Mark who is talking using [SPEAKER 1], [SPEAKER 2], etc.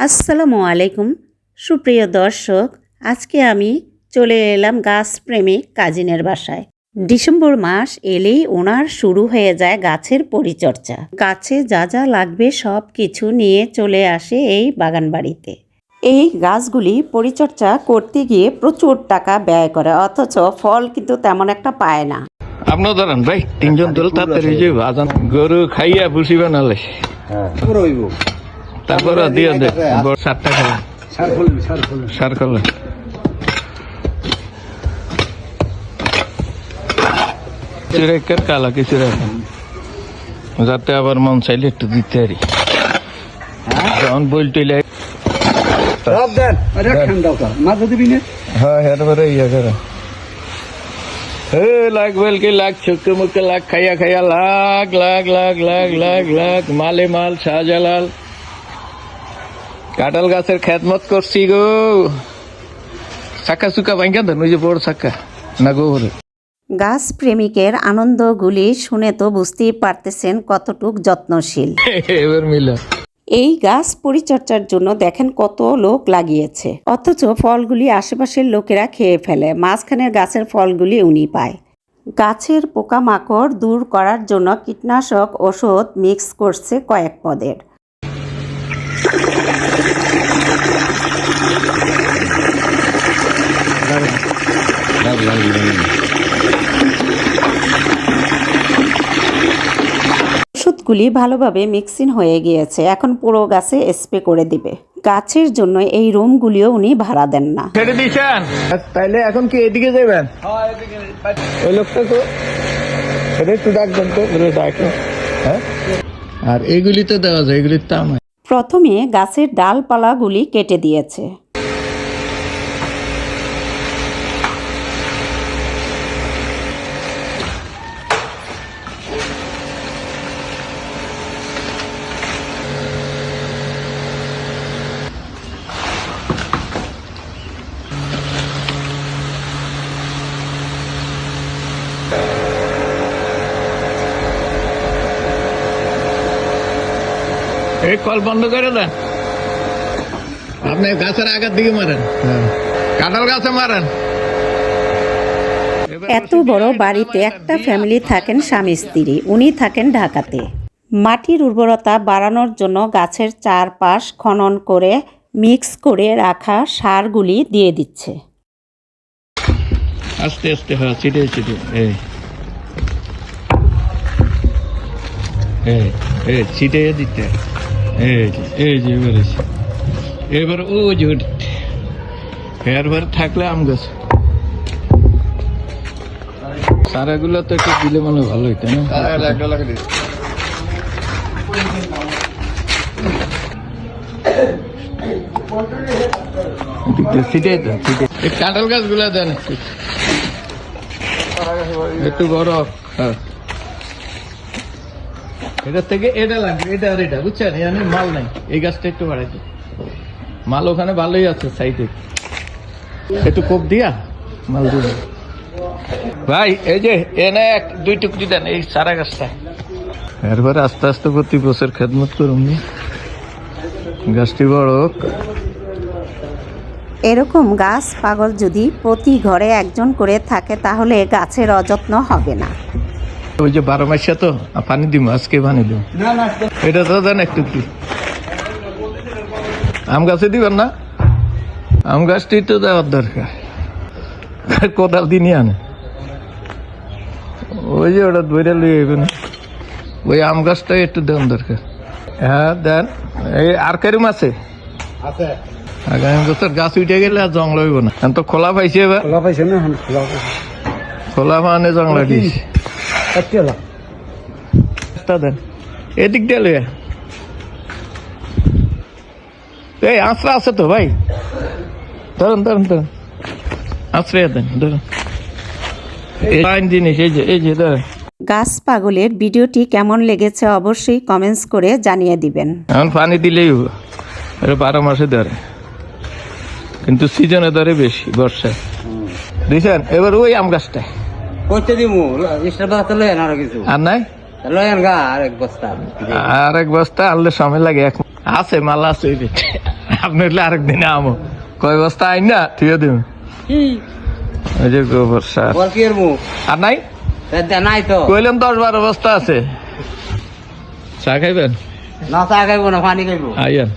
[SPEAKER 1] আসসালামু আলাইকুম। সুপ্রিয় দর্শক আজকে আমি চলে এলাম গাছ প্রেমিক কাজিনের বাসায়। ডিসেম্বর মাস এলেই ওনার শুরু হয়ে যায় গাছের পরিচর্যা। গাছে যা যা লাগবে সব কিছু নিয়ে চলে আসে এই বাগান বাড়িতে এই গাছগুলি পরিচর্যা করতে গিয়ে প্রচুর টাকা ব্যয় করে অথচ ফল কিন্তু তেমন একটা পায় না।
[SPEAKER 2] আপনার ধরেন ভাই তিনজন দল তাড়াতাড়ি গরু খাইয়া বানালে
[SPEAKER 3] রইব
[SPEAKER 2] তারপরে দিয়ে দে সাতটা খাওয়া
[SPEAKER 3] সার
[SPEAKER 2] করলে চিরাইকার কালা কিছু রাখেন যাতে আবার মন চাইলে একটু দিতে পারি। যখন হ্যাঁ ইয়ে বলকে লাগ ছুকে মুখে লাগ খাইয়া খাইয়া লাগ লাগ লাগ লাগ লাগ লাগ মালে মাল শাহজালাল। কাঁঠাল গাছের খেদমত করছি গো। চাকা চুকা ভাঙ্গা দেন ওই যে বড় চাকা না গোবরে
[SPEAKER 1] গাছ প্রেমিকের আনন্দগুলি শুনে তো বুঝতেই পারতেছেন কতটুক যত্নশীল।
[SPEAKER 2] এবার মিলা।
[SPEAKER 1] এই গাছ পরিচর্যার জন্য দেখেন কত লোক লাগিয়েছে। অথচ ফলগুলি আশেপাশের লোকেরা খেয়ে ফেলে মাঝখানের গাছের ফলগুলি উনি পায়। গাছের পোকামাকড় দূর করার জন্য কীটনাশক ওষুধ মিক্স করছে কয়েক পদের। ওষুধগুলি ভালোভাবে মিক্সিং হয়ে গিয়েছে। এখন পুরো গাছে স্প্রে করে দিবে। গাছের জন্য এই রুমগুলিও উনি ভাড়া দেন না।
[SPEAKER 2] ছেড়ে তাইলে এখন কি এদিকে যাবেন? ওই লোকটা তো এটা একটু ডাকবেন তো বলে হ্যাঁ? আর এইগুলি তো দেওয়া যায় এগুলির দাম হয়।
[SPEAKER 1] প্রথমে গাছের ডালপালাগুলি কেটে দিয়েছে।
[SPEAKER 2] এই কল বন্ধ করে দেন। আপনি গাছের আগের দিকে মারেন। কাঁঠাল গাছে মারেন।
[SPEAKER 1] এত বড় বাড়িতে একটা ফ্যামিলি থাকেন স্বামী স্ত্রী উনি থাকেন ঢাকাতে। মাটির উর্বরতা বাড়ানোর জন্য গাছের চারপাশ খনন করে মিক্স করে রাখা সারগুলি দিয়ে দিচ্ছে।
[SPEAKER 2] আস্তে আস্তে হ্যাঁ ছিটে ছিটে। এই। এই এই ছিটে দিতে। এই যে এই যে এবারে এবার ও যে উঠতে এরবার থাকলে আম গাছ। সারাগুলো তো একটু দিলে মনে ভালো হইতো না? ছিটে দেন কাঁঠাল গাছগুলো দেন একটু। একটু বড়। হ্যাঁ। এটা থেকে এটা লাগবে এটা আর এটা, বুঝছেন? এখানে মাল নাই, এই গাছটা একটু বাড়াইতে মাল ওখানে ভালোই আছে, সাইডে। একটু কোপ দিয়া মাল দিয়ে ভাই, এই যে এনে এক, দুই টুকরি দেন, এই সারা গাছটা। এরপরে আস্তে আস্তে প্রতি বছর খেদমত করুন গাছটি বড়
[SPEAKER 1] এরকম গাছ পাগল যদি প্রতি ঘরে একজন করে থাকে, তাহলে গাছের অযত্ন হবে না।
[SPEAKER 2] ওই যে বারো মাসে তো পানি দিব আজকে পানি দিব।
[SPEAKER 3] না না
[SPEAKER 2] এটা তো দেন একটু কি আম গাছে দিবেন না? আম গাছটি তো দেওয়ার দরকার। কোদাল দিনই আনে। ওই যে ওটা ধরে লিয়ে যাবেন ওই আম গাছটা একটু দেওয়ার দরকার। হ্যাঁ দেন। এই আর কেরম আছে। আগামী বছর গাছ উঠে গেলে আর জং লইব না। এখন তো খোলা পাইছে এবার।
[SPEAKER 3] খোলা পাইছে না খোলা
[SPEAKER 2] খোলা মানে জং লাগিয়েছে।
[SPEAKER 3] কাটিয়ালা
[SPEAKER 2] রাস্তা দেন। এদিক দিয়ে লইয়া এই আঁচড়া আছে তো ভাই। ধরুন ধরুন ধরুন। আঁচড়ে দেন ধরুন। এই জিনিস এই যে এই যে ধরেন।
[SPEAKER 1] গাছ পাগলের ভিডিওটি কেমন লেগেছে অবশ্যই কমেন্টস করে জানিয়ে দিবেন।
[SPEAKER 2] এখন পানি দিলেই বারো মাসে ধরে। কিন্তু সিজনে ধরে বেশি বর্ষায়। দিছেন এবার ওই আম গাছটা
[SPEAKER 3] কইতে দিমু এক্সট্রা বাতা লয়েন আর কিছু।
[SPEAKER 2] আর নাই?
[SPEAKER 3] লয়েন গা আর এক বস্তা
[SPEAKER 2] আর এক বস্তা আনলে সময় লাগে এক আছে মাল আছে। আপনি হলে আরেকদিন আমো। কয় বস্তা আইন না তুইও দিন ওই যে গোবর সার। আর নাই?
[SPEAKER 3] নাই তো।
[SPEAKER 2] কইলাম দশ বারো বস্তা আছে। চা খাইবেন?
[SPEAKER 3] না চা খাইবো না পানি খাইবো।
[SPEAKER 2] আইয়ান।